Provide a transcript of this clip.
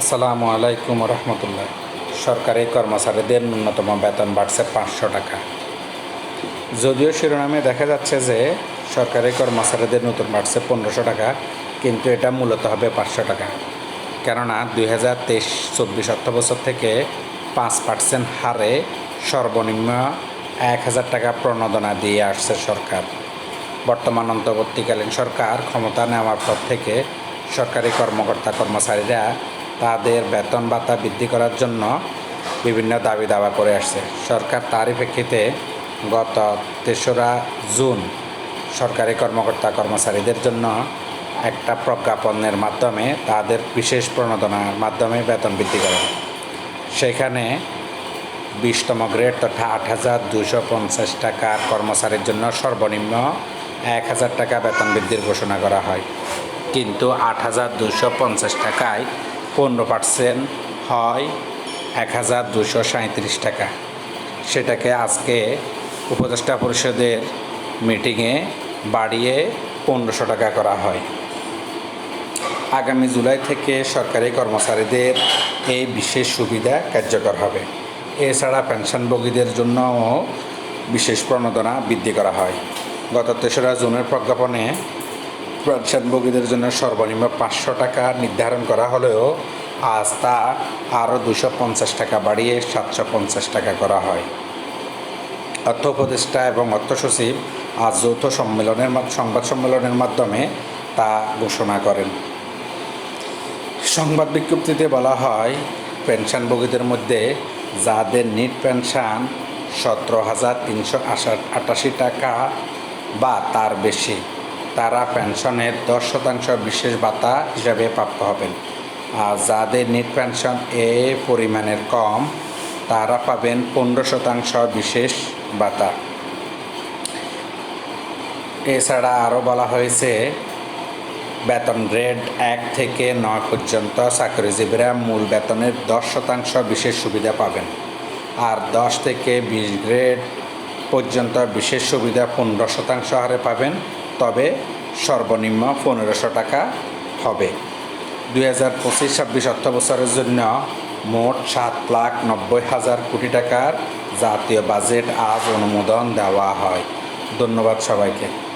আসসালামু আলাইকুম রহমতুল্লাহ। সরকারি কর্মচারীদের ন্যূনতম বেতন বাড়ছে পাঁচশো টাকা। যদিও শিরোনামে দেখা যাচ্ছে যে সরকারি কর্মচারীদের নতুন বাড়ছে পনেরোশো টাকা, কিন্তু এটা মূলত হবে পাঁচশো টাকা। কেননা দুই হাজার তেইশ চব্বিশ অর্থবছর থেকে পাঁচ পার্সেন্ট হারে সর্বনিম্ন এক হাজার টাকা প্রণোদনা দিয়ে আসছে সরকার। বর্তমান অন্তর্বর্তীকালীন সরকার ক্ষমতা নেওয়ার পর থেকে সরকারি কর্মকর্তা কর্মচারীরা তাদের বেতন ভাতা বৃদ্ধি করার জন্য বিভিন্ন দাবি দাওয়া করে আসছে। সরকার তারই প্রেক্ষিতে গত তেসরা জুন সরকারি কর্মকর্তা কর্মচারীদের জন্য একটা প্রজ্ঞাপনের মাধ্যমে তাদের বিশেষ প্রণোদনার মাধ্যমে বেতন বৃদ্ধি করে। সেখানে বিশতম গ্রেড তথা আট হাজার দুশো পঞ্চাশ টাকার কর্মচারীর জন্য সর্বনিম্ন এক হাজার টাকা বেতন বৃদ্ধির ঘোষণা করা হয়। কিন্তু আট হাজার দুশো পঞ্চাশ টাকায় পনেরো পার্সেন্ট হয় এক হাজার দুশো সাঁত্রিশ টাকা। সেটাকে আজকে উপদেষ্টা পরিষদের মিটিংয়ে বাড়িয়ে পনেরোশো টাকা করা হয়। আগামী জুলাই থেকে সরকারি কর্মচারীদের এই বিশেষ সুবিধা কার্যকর হবে। এছাড়া পেনশনভোগীদের জন্যও বিশেষ প্রণোদনা বৃদ্ধি করা হয়। গত তেসরা জুনের প্রজ্ঞাপনে পেনশনভোগীদের জন্য সর্বনিম্ন পাঁচশো টাকা নির্ধারণ করা হলেও আজ তা আরও দুশো পঞ্চাশ টাকা বাড়িয়ে সাতশো পঞ্চাশ টাকা করা হয়। অর্থ উপদেষ্টা এবং অর্থ সচিব আজ যৌথ সম্মেলনের সংবাদ সম্মেলনের মাধ্যমে তা ঘোষণা করেন। সংবাদ বিজ্ঞপ্তিতে বলা হয় পেনশনভোগীদের মধ্যে যাদের নিট পেনশন সতেরো হাজার তিনশো আটাশি টাকা বা তার বেশি তারা পেনশনের দশ শতাংশ বিশেষ ভাতা হিসাবে প্রাপ্ত হবেন। আর যাদের নিট পেনশন এ পরিমাণের কম, তারা পাবেন পনেরো শতাংশ বিশেষ ভাতা। এছাড়া আরও বলা হয়েছে, বেতন গ্রেড এক থেকে নয় পর্যন্ত চাকরিজীবীরা মূল বেতনের দশ শতাংশ বিশেষ সুবিধা পাবেন। আর দশ থেকে বিশ গ্রেড পর্যন্ত বিশেষ সুবিধা পনেরো শতাংশ হারে পাবেন। তবে সর্বনিম্ন পনেরোশো টাকা হবে। দুই হাজার পঁচিশ ছাব্বিশ অর্থবছরের জন্য মোট সাত লাখ নব্বই হাজার কোটি টাকার জাতীয় বাজেট আজ অনুমোদন দেওয়া হয়। ধন্যবাদ সবাইকে।